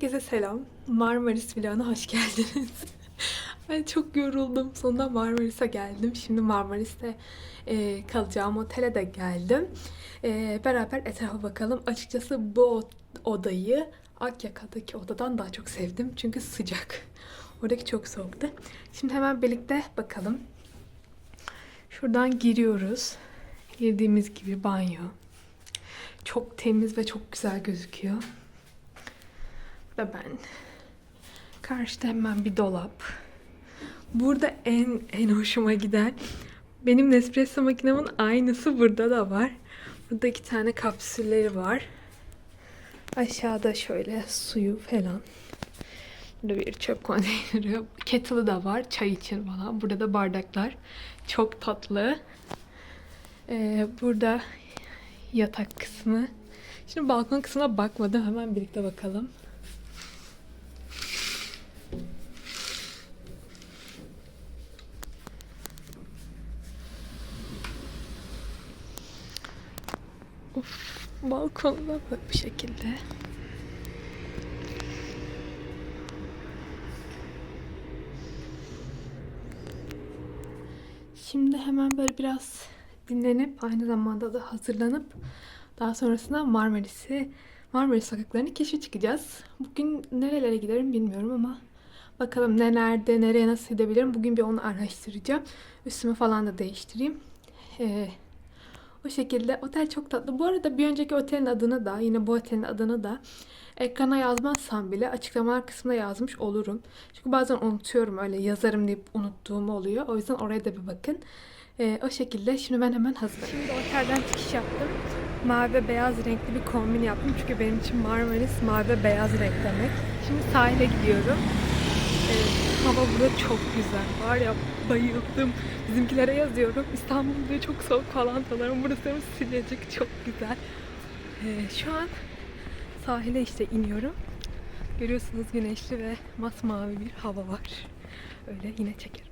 Herkese selam. Marmaris vloguna hoş geldiniz. ben çok yoruldum. Sonunda Marmaris'e geldim. Şimdi Marmaris'te e, kalacağım otele de geldim. E, beraber etrafa bakalım. Açıkçası bu odayı Akyaka'daki odadan daha çok sevdim. Çünkü sıcak. Oradaki çok soğuktu. Şimdi hemen birlikte bakalım. Şuradan giriyoruz. Girdiğimiz gibi banyo. Çok temiz ve çok güzel gözüküyor. Burada ben. Karşıda hemen bir dolap. Burada en en hoşuma giden benim Nespresso makinemin aynısı burada da var. Burada iki tane kapsülleri var. Aşağıda şöyle suyu falan. Burada bir çöp konteyneri. Kettle'ı da var çay için falan. Burada da bardaklar. Çok tatlı. Ee, burada yatak kısmı. Şimdi balkon kısmına bakmadım. Hemen birlikte bakalım. Of, balkonda böyle bu şekilde. Şimdi hemen böyle biraz dinlenip aynı zamanda da hazırlanıp daha sonrasında Marmaris'i Marmaris sokaklarını keşfe çıkacağız. Bugün nerelere giderim bilmiyorum ama bakalım ne nerede, nereye nasıl gidebilirim. Bugün bir onu araştıracağım. Üstümü falan da değiştireyim. Ee, o şekilde otel çok tatlı. Bu arada bir önceki otelin adını da yine bu otelin adını da ekrana yazmazsam bile açıklamalar kısmına yazmış olurum. Çünkü bazen unutuyorum öyle yazarım deyip unuttuğum oluyor. O yüzden oraya da bir bakın. Ee, o şekilde şimdi ben hemen hazırım. Şimdi otelden çıkış yaptım. Mavi ve beyaz renkli bir kombin yaptım. Çünkü benim için Marmaris mavi ve beyaz renk demek. Şimdi sahile gidiyorum. Ee, hava burada çok güzel. Var ya bayıldım. Bizimkilere yazıyorum. İstanbul diyor çok soğuk falan sanırım. Burası sıcacık çok güzel. Ee, şu an sahile işte iniyorum. Görüyorsunuz güneşli ve masmavi bir hava var. Öyle yine çekerim.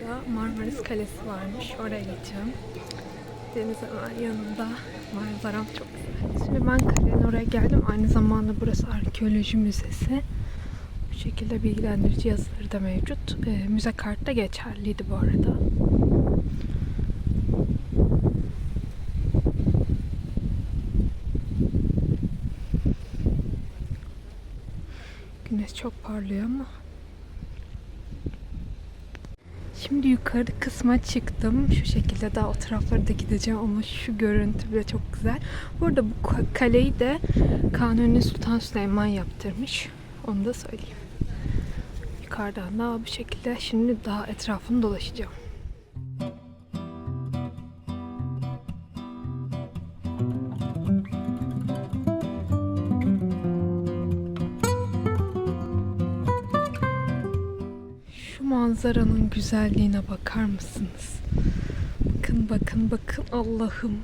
Burada Marmaris Kalesi varmış. Oraya gideceğim. Deniz hemen yanında. Manzaram çok güzel. Şimdi ben kalenin oraya geldim. Aynı zamanda burası arkeoloji müzesi. Bu şekilde bilgilendirici yazıları da mevcut. Ee, müze kartı da geçerliydi bu arada. Güneş çok parlıyor ama Şimdi yukarı kısma çıktım. Şu şekilde daha o taraflara da gideceğim ama şu görüntü bile çok güzel. Bu arada bu ka- kaleyi de Kanuni Sultan Süleyman yaptırmış. Onu da söyleyeyim. Yukarıdan daha bu şekilde şimdi daha etrafını dolaşacağım. Manzaranın güzelliğine bakar mısınız? Bakın bakın bakın Allah'ım.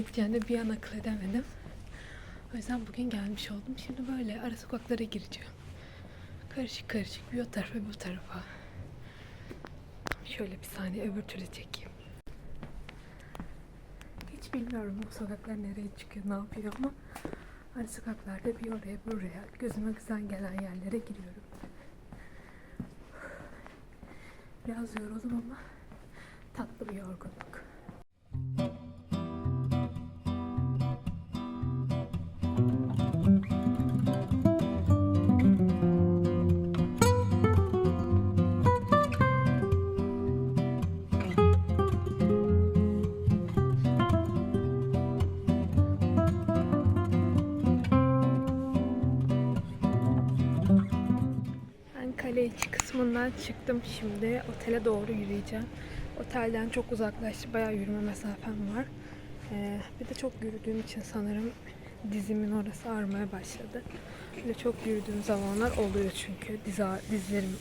Geçeceğini bir an akıl edemedim. O yüzden bugün gelmiş oldum. Şimdi böyle ara sokaklara gireceğim. Karışık karışık bir o tarafa bir bu tarafa. Şöyle bir saniye öbür türlü çekeyim. Hiç bilmiyorum bu sokaklar nereye çıkıyor, ne yapıyor ama hani sokaklarda bir oraya bir oraya gözüme güzel gelen yerlere giriyorum. Biraz yoruldum ama tatlı bir yorgunluk. Kısmından çıktım şimdi. Otele doğru yürüyeceğim. Otelden çok uzaklaştı. Bayağı yürüme mesafem var. Ee, bir de çok yürüdüğüm için sanırım dizimin orası ağrımaya başladı. Böyle çok yürüdüğüm zamanlar oluyor çünkü. Diz, dizlerim,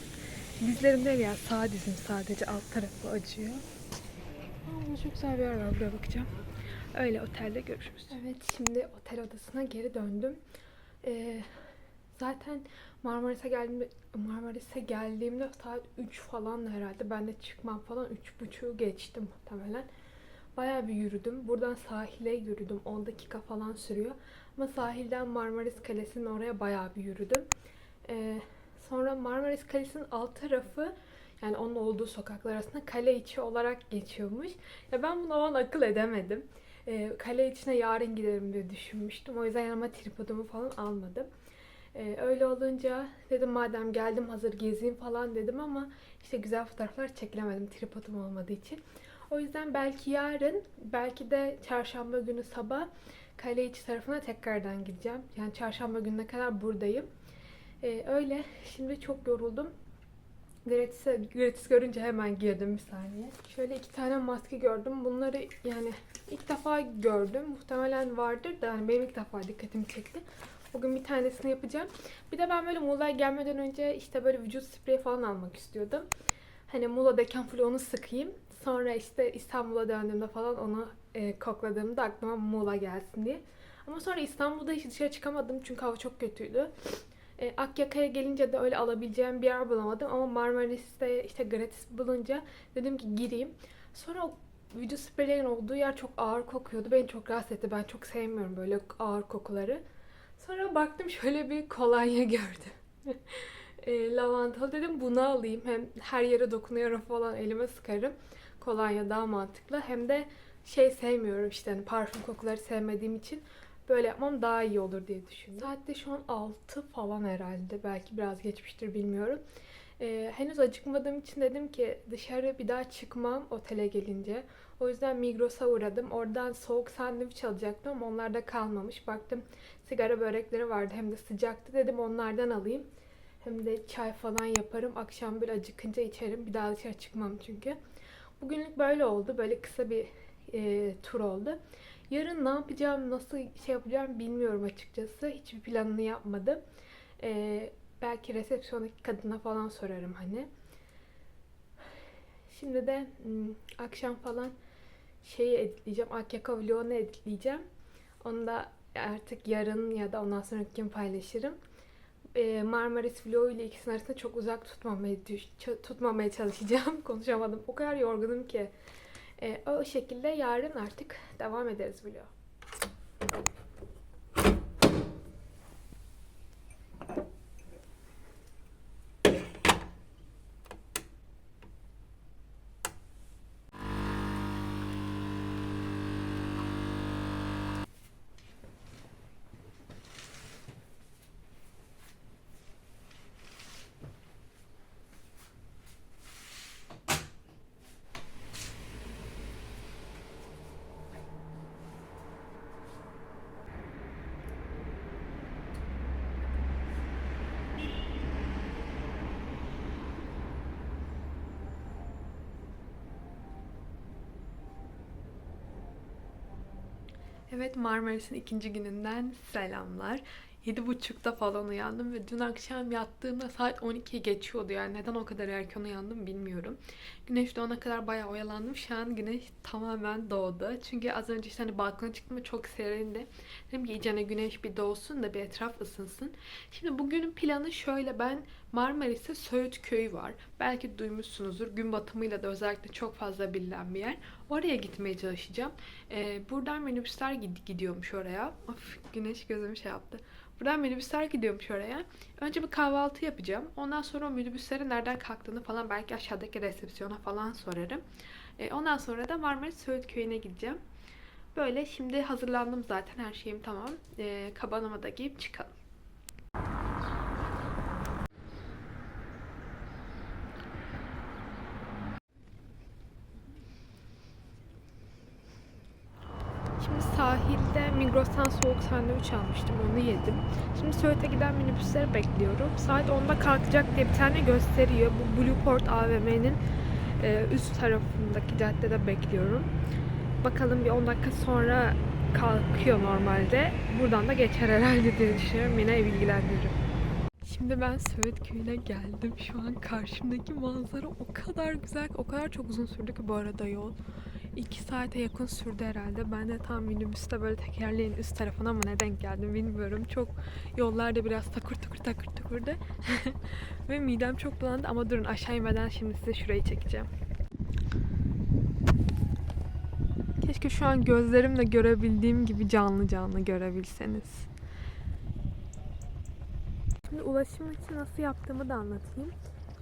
dizlerim değil ya sağ dizim sadece alt tarafı acıyor. Burada çok güzel bir yer var. Buraya bakacağım. Öyle otelde görüşürüz. Evet şimdi otel odasına geri döndüm. Ee, zaten Marmaris'e geldiğimde Marmaris'e geldiğimde saat 3 falan herhalde. Ben de çıkmam falan 3.30'u geçti muhtemelen. Bayağı bir yürüdüm. Buradan sahile yürüdüm. 10 dakika falan sürüyor. Ama sahilden Marmaris Kalesi'nin oraya bayağı bir yürüdüm. Ee, sonra Marmaris Kalesi'nin alt tarafı yani onun olduğu sokaklar arasında kale içi olarak geçiyormuş. Ya ben bunu o an akıl edemedim. Ee, kale içine yarın giderim diye düşünmüştüm. O yüzden yanıma tripodumu falan almadım. Ee, öyle olunca dedim madem geldim hazır gezeyim falan dedim ama işte güzel fotoğraflar çekilemedim tripodum olmadığı için. O yüzden belki yarın, belki de çarşamba günü sabah kale içi tarafına tekrardan gideceğim. Yani çarşamba gününe kadar buradayım. Ee, öyle. Şimdi çok yoruldum. Gratis'e, gratis görünce hemen girdim bir saniye. Şöyle iki tane maske gördüm. Bunları yani ilk defa gördüm. Muhtemelen vardır da yani benim ilk defa dikkatimi çekti. Bugün bir tanesini yapacağım. Bir de ben böyle Muğla'ya gelmeden önce işte böyle vücut spreyi falan almak istiyordum. Hani Muğla'dayken full onu sıkayım. Sonra işte İstanbul'a döndüğümde falan onu e, kokladığımda aklıma Muğla gelsin diye. Ama sonra İstanbul'da hiç dışarı çıkamadım çünkü hava çok kötüydü. E, Akyaka'ya gelince de öyle alabileceğim bir yer bulamadım ama Marmaris'te işte gratis bulunca dedim ki gireyim. Sonra o vücut spreylerin olduğu yer çok ağır kokuyordu. Beni çok rahatsız etti. Ben çok sevmiyorum böyle ağır kokuları. Sonra baktım şöyle bir kolonya gördüm. e, lavantalı dedim bunu alayım. Hem her yere dokunuyorum falan elime sıkarım. Kolonya daha mantıklı. Hem de şey sevmiyorum işte hani parfüm kokuları sevmediğim için böyle yapmam daha iyi olur diye düşündüm. Saatte şu an 6 falan herhalde. Belki biraz geçmiştir bilmiyorum. Ee, henüz acıkmadığım için dedim ki dışarı bir daha çıkmam otele gelince. O yüzden Migros'a uğradım. Oradan soğuk sandviç alacaktım ama onlarda kalmamış. Baktım sigara börekleri vardı hem de sıcaktı. Dedim onlardan alayım. Hem de çay falan yaparım. Akşam böyle acıkınca içerim. Bir daha dışarı çıkmam çünkü. Bugünlük böyle oldu. Böyle kısa bir e, tur oldu. Yarın ne yapacağım, nasıl şey yapacağım bilmiyorum açıkçası. Hiçbir planını yapmadım. E, belki resepsiyondaki kadına falan sorarım hani. Şimdi de akşam falan şeyi editleyeceğim. Akyaka vlogunu editleyeceğim. Onu da artık yarın ya da ondan sonraki gün paylaşırım. Ee, Marmaris vlogu ile ikisinin arasında çok uzak tutmamaya, tutmamaya çalışacağım. Konuşamadım. O kadar yorgunum ki. Ee, o şekilde yarın artık devam ederiz vlog. Evet Marmaris'in ikinci gününden selamlar. 7.30'da falan uyandım ve dün akşam yattığımda saat 12 geçiyordu yani neden o kadar erken uyandım bilmiyorum. Güneş doğana kadar bayağı oyalandım. Şu an güneş tamamen doğdu. Çünkü az önce işte hani balkona çıktım ve çok serindi. Dedim ki iyicene güneş bir doğsun da bir etraf ısınsın. Şimdi bugünün planı şöyle ben Marmaris'te Söğüt Köyü var. Belki duymuşsunuzdur. Gün batımıyla da özellikle çok fazla bilinen bir yer. Oraya gitmeye çalışacağım. Ee, buradan minibüsler gid- gidiyormuş oraya. Of güneş gözümü şey yaptı. Buradan minibüsler gidiyormuş oraya. Önce bir kahvaltı yapacağım. Ondan sonra o minibüslerin nereden kalktığını falan belki aşağıdaki resepsiyona falan sorarım. E, ondan sonra da Marmaris Söğüt Köyü'ne gideceğim. Böyle şimdi hazırlandım zaten her şeyim tamam. E, kabanımı da giyip çıkalım. Sahilde Migros'tan soğuk sandviç almıştım. Onu yedim. Şimdi Söğüt'e giden minibüsleri bekliyorum. Saat 10'da kalkacak diye bir tane gösteriyor. Bu Blueport AVM'nin e, üst tarafındaki caddede bekliyorum. Bakalım bir 10 dakika sonra kalkıyor normalde. Buradan da geçer herhalde diye düşünüyorum. Yine bilgilendiririm. Şimdi ben Söğüt köyüne geldim. Şu an karşımdaki manzara o kadar güzel, o kadar çok uzun sürdü ki bu arada yol. 2 saate yakın sürdü herhalde. Ben de tam minibüste böyle tekerleğin üst tarafına mı ne denk geldim bilmiyorum. Çok yollarda biraz takır takır takır takırdı. Ve midem çok bulandı ama durun aşağı inmeden şimdi size şurayı çekeceğim. Keşke şu an gözlerimle görebildiğim gibi canlı canlı görebilseniz. Şimdi ulaşım için nasıl yaptığımı da anlatayım.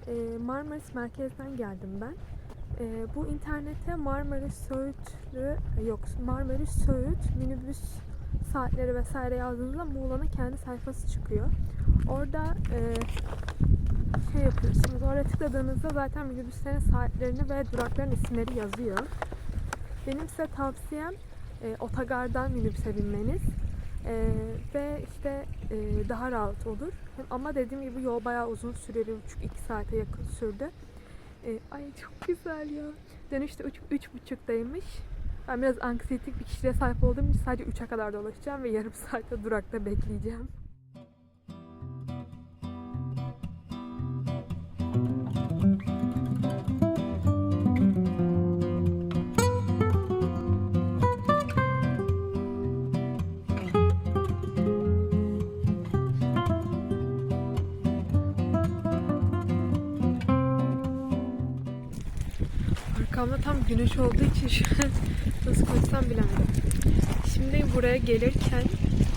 Ee, Marmaris merkezden geldim ben. Ee, bu internete Marmaris Söğütlü, yok Marmaris Söğüt minibüs saatleri vesaire yazdığınızda Muğla'nın kendi sayfası çıkıyor. Orada e, şey yapıyorsunuz. Oraya tıkladığınızda zaten minibüslerin saatlerini ve durakların isimleri yazıyor. Benim size tavsiyem e, otogardan minibüse binmeniz. E, ve işte e, daha rahat olur. Ama dediğim gibi yol bayağı uzun buçuk iki saate yakın sürdü. E, ay çok güzel ya. Dönüşte üç, üç buçuktaymış. Ben biraz anksiyetik bir kişiliğe sahip olduğum için sadece 3'e kadar dolaşacağım ve yarım saatte durakta bekleyeceğim. Arkamda tam güneş olduğu için şu an nasıl konuşsam bilemedim. Şimdi buraya gelirken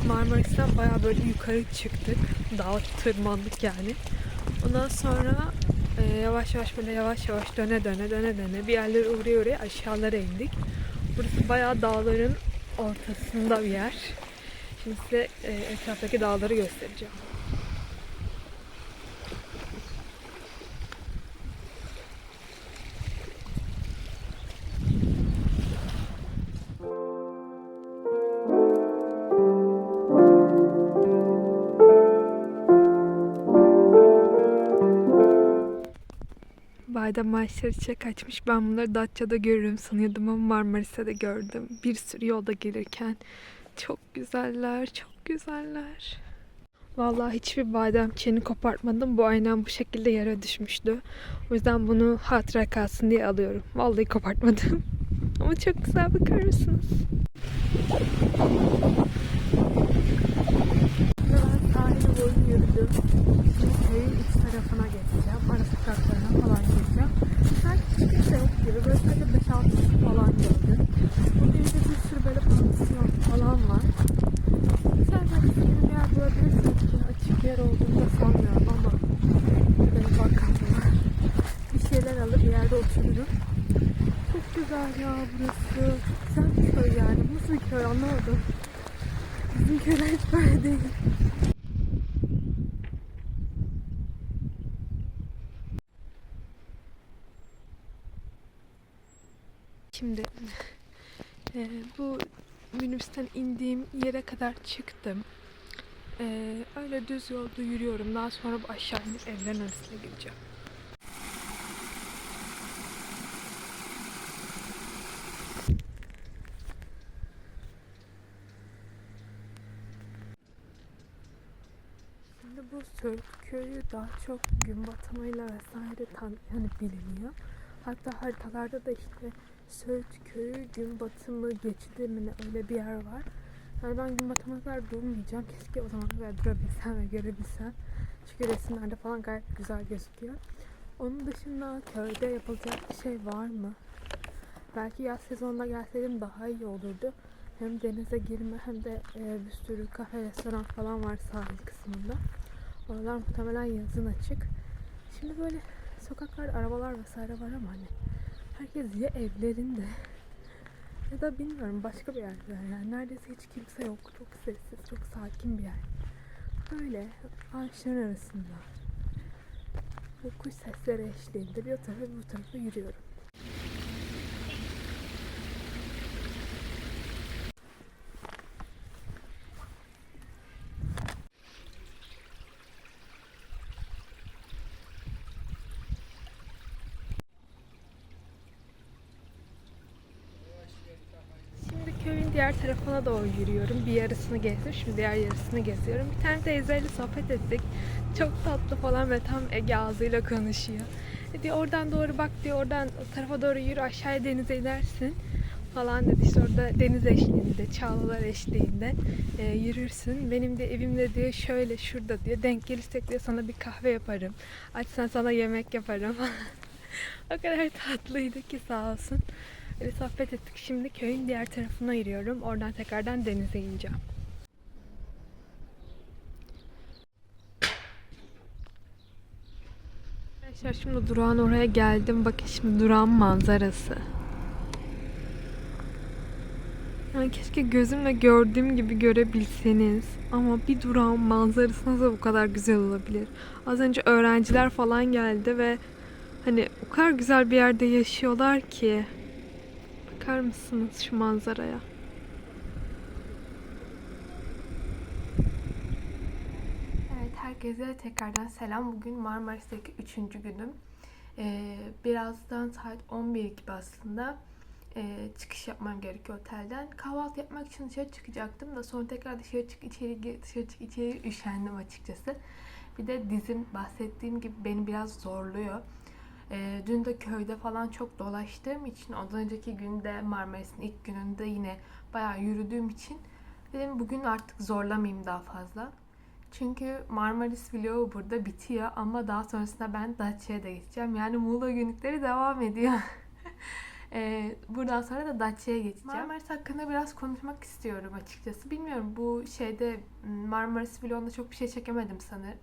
Marmaris'ten bayağı böyle yukarı çıktık. Dağa tırmandık yani. Ondan sonra e, yavaş yavaş böyle yavaş yavaş döne döne döne döne bir yerlere uğraya uğraya aşağılara indik. Burası bayağı dağların ortasında bir yer. Şimdi size e, etraftaki dağları göstereceğim. Badem maaşları içe kaçmış. Ben bunları Datça'da görürüm sanıyordum ama Marmaris'te de gördüm. Bir sürü yolda gelirken. Çok güzeller, çok güzeller. Vallahi hiçbir badem çiğini kopartmadım. Bu aynen bu şekilde yere düşmüştü. O yüzden bunu hatıra kalsın diye alıyorum. Vallahi kopartmadım. Ama çok güzel bakar mısınız? Ben boyu yürüdüm. Şimdi köyün iç tarafına geçeceğim. Ara sokaklarına falan geçeceğim. Sanki hiç kimse yok gibi. Böyle sadece 5-6 kişi falan gördüm. Burada bir bir sürü böyle pansiyon falan var. Güzel böyle senin bir yer bulabilirsiniz. Böyle Açık yer olduğunu da sanmıyorum ama benim bakalım var. Bir şeyler alıp bir yerde otururum. Çok güzel ya burası. Güzel bir köy yani. Nasıl bir köy anlamadım. Bizim köyler hiç böyle değil. Şimdi e, bu minibüsten indiğim yere kadar çıktım. E, öyle düz yolda yürüyorum. Daha sonra bu aşağı inip evlerin arasına gireceğim. Şimdi bu Söğüt köyü daha çok gün batımıyla vesaire tan yani biliniyor. Hatta haritalarda da işte Söğüt köyü gün batımı geçidi mi öyle bir yer var. Yani ben gün batımına kadar durmayacağım. Keşke o zaman kadar durabilsem ve görebilsem. Çünkü resimlerde falan gayet güzel gözüküyor. Onun dışında köyde yapılacak bir şey var mı? Belki yaz sezonunda gelseydim daha iyi olurdu. Hem denize girme hem de e, bir sürü kafe, restoran falan var sahil kısmında. Oralar muhtemelen yazın açık. Şimdi böyle sokaklarda arabalar vesaire var ama hani Herkes ya evlerinde ya da bilmiyorum başka bir yerde yani neredeyse hiç kimse yok. Çok sessiz, çok sakin bir yer. Böyle ağaçların arasında bu kuş sesleri eşliğinde bir o tarafa bir bu tarafa yürüyorum. Şimdi köyün diğer doğru yürüyorum. Bir yarısını gezdim, şimdi diğer yarısını geziyorum. Bir tane teyzeyle sohbet ettik. Çok tatlı falan ve tam Ege ağzıyla konuşuyor. E diyor oradan doğru bak diyor, oradan tarafa doğru yürü aşağıya denize inersin falan dedi. İşte orada deniz eşliğinde, çağlalar eşliğinde e, yürürsün. Benim de evimde diyor şöyle şurada diyor. Denk gelirsek diyor sana bir kahve yaparım. Açsan sana yemek yaparım o kadar tatlıydı ki sağ olsun. Öyle sohbet ettik. Şimdi köyün diğer tarafına yürüyorum. Oradan tekrardan denize ineceğim. Arkadaşlar şimdi durağın oraya geldim. Bakın şimdi durağın manzarası. Yani keşke gözümle gördüğüm gibi görebilseniz. Ama bir durağın manzarası nasıl bu kadar güzel olabilir? Az önce öğrenciler falan geldi ve hani o kadar güzel bir yerde yaşıyorlar ki. Bakar mısınız şu manzaraya? Evet herkese tekrardan selam. Bugün Marmaris'teki üçüncü günüm. Ee, birazdan saat 11 gibi aslında e, çıkış yapmam gerekiyor otelden. Kahvaltı yapmak için dışarı çıkacaktım da sonra tekrar dışarı çık içeri gir, dışarı çık içeri üşendim açıkçası. Bir de dizim bahsettiğim gibi beni biraz zorluyor. Ee, dün de köyde falan çok dolaştığım için ondan önceki günde Marmaris'in ilk gününde yine bayağı yürüdüğüm için dedim bugün artık zorlamayayım daha fazla. Çünkü Marmaris vlogu burada bitiyor ama daha sonrasında ben Datça'ya da geçeceğim. Yani Muğla günlükleri devam ediyor. Ee, buradan sonra da Datça'ya geçeceğim. Marmaris hakkında biraz konuşmak istiyorum açıkçası. Bilmiyorum bu şeyde Marmaris vlogunda çok bir şey çekemedim sanırım.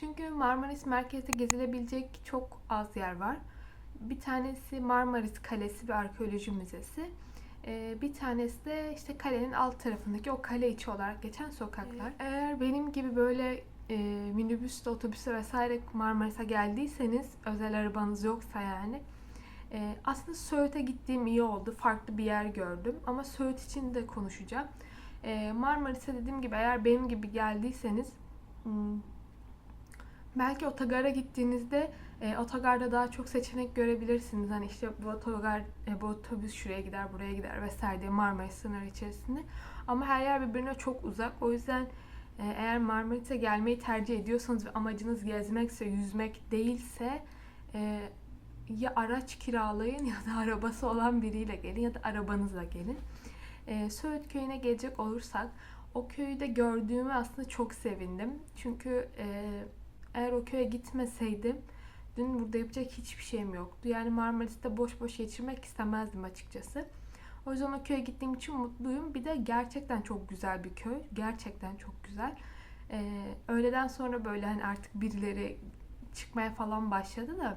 Çünkü Marmaris merkezde gezilebilecek çok az yer var. Bir tanesi Marmaris Kalesi bir arkeoloji müzesi. Ee, bir tanesi de işte kalenin alt tarafındaki o kale içi olarak geçen sokaklar. Eğer benim gibi böyle e, minibüste, otobüste vesaire Marmaris'e geldiyseniz, özel arabanız yoksa yani e, aslında Söğüt'e gittiğim iyi oldu. Farklı bir yer gördüm. Ama Söğüt için de konuşacağım. E, Marmaris'e dediğim gibi eğer benim gibi geldiyseniz hmm, belki otogara gittiğinizde e, otogarda daha çok seçenek görebilirsiniz. Hani işte bu otogar, e, bu otobüs şuraya gider, buraya gider vesaire diye Marmaris sınırı içerisinde. Ama her yer birbirine çok uzak. O yüzden e, eğer Marmaris'e gelmeyi tercih ediyorsanız ve amacınız gezmekse, yüzmek değilse e, ya araç kiralayın ya da arabası olan biriyle gelin ya da arabanızla gelin. E, Söğüt köyüne gelecek olursak o köyü de gördüğümü aslında çok sevindim. Çünkü e, eğer o köye gitmeseydim dün burada yapacak hiçbir şeyim yoktu. Yani Marmaris'te boş boş geçirmek istemezdim açıkçası. O yüzden o köye gittiğim için mutluyum. Bir de gerçekten çok güzel bir köy. Gerçekten çok güzel. Ee, öğleden sonra böyle hani artık birileri çıkmaya falan başladı da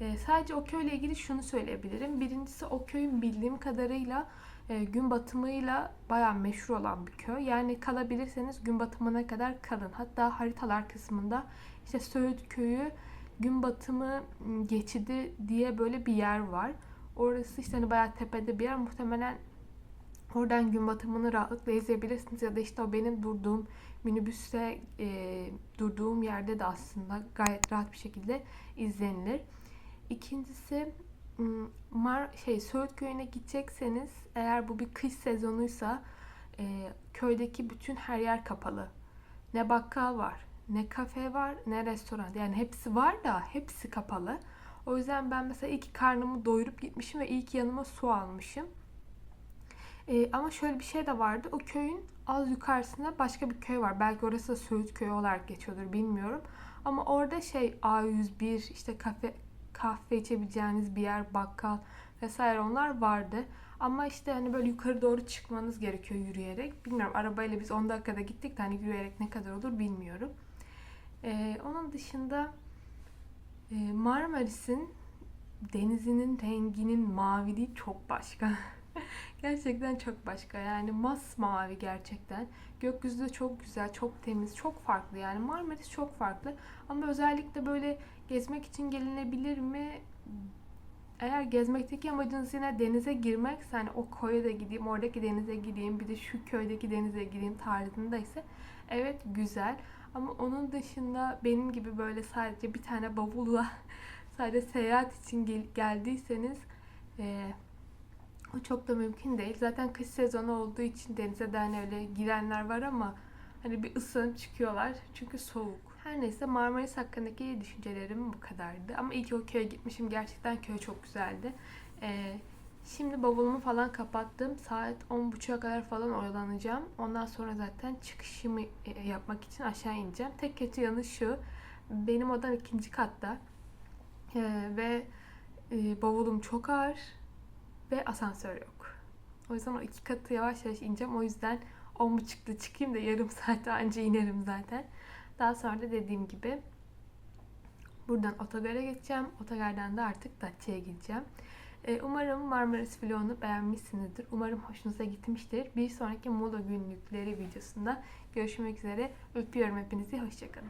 e, sadece o köyle ilgili şunu söyleyebilirim. Birincisi o köyün bildiğim kadarıyla e, gün batımıyla bayağı meşhur olan bir köy. Yani kalabilirseniz gün batımına kadar kalın. Hatta haritalar kısmında işte Söğüt köyü gün batımı geçidi diye böyle bir yer var. Orası işte hani bayağı tepede bir yer. Muhtemelen oradan gün batımını rahatlıkla izleyebilirsiniz. Ya da işte o benim durduğum minibüste e, durduğum yerde de aslında gayet rahat bir şekilde izlenilir. İkincisi Mar şey Söğüt köyüne gidecekseniz eğer bu bir kış sezonuysa e, köydeki bütün her yer kapalı. Ne bakkal var, ne kafe var, ne restoran. Yani hepsi var da hepsi kapalı. O yüzden ben mesela ilk karnımı doyurup gitmişim ve ilk yanıma su almışım. Ee, ama şöyle bir şey de vardı. O köyün az yukarısında başka bir köy var. Belki orası da Söğüt köyü olarak geçiyordur bilmiyorum. Ama orada şey A101 işte kafe kahve içebileceğiniz bir yer, bakkal vesaire onlar vardı. Ama işte hani böyle yukarı doğru çıkmanız gerekiyor yürüyerek. Bilmiyorum arabayla biz 10 dakikada gittik de hani yürüyerek ne kadar olur bilmiyorum. Ee, onun dışında e, Marmaris'in denizinin renginin maviliği çok başka. gerçekten çok başka. Yani masmavi gerçekten. Gökyüzü de çok güzel, çok temiz, çok farklı. Yani Marmaris çok farklı. Ama özellikle böyle gezmek için gelinebilir mi? Eğer gezmekteki amacınız yine denize girmekse hani o koya da gideyim, oradaki denize gideyim, bir de şu köydeki denize gireyim tarzında ise evet güzel. Ama onun dışında benim gibi böyle sadece bir tane bavulla sadece seyahat için gel- geldiyseniz eee, o çok da mümkün değil. Zaten kış sezonu olduğu için denize de hani öyle girenler var ama hani bir ısınıp çıkıyorlar. Çünkü soğuk. Her neyse Marmaris hakkındaki düşüncelerim bu kadardı. Ama iyi ki o köye gitmişim. Gerçekten köy çok güzeldi. Ee, şimdi bavulumu falan kapattım. Saat 10.30'a kadar falan oyalanacağım. Ondan sonra zaten çıkışımı e, yapmak için aşağı ineceğim. Tek kötü yanı şu. Benim odam ikinci katta. Ee, ve e, bavulum çok ağır ve asansör yok. O yüzden o iki katı yavaş yavaş ineceğim. O yüzden 10.30'da çıkayım da yarım saate anca inerim zaten. Daha sonra da dediğim gibi buradan otogara geçeceğim. Otogardan da artık Datça'ya gideceğim. Ee, umarım Marmaris vlogunu beğenmişsinizdir. Umarım hoşunuza gitmiştir. Bir sonraki Muğla günlükleri videosunda görüşmek üzere. Öpüyorum hepinizi. Hoşçakalın.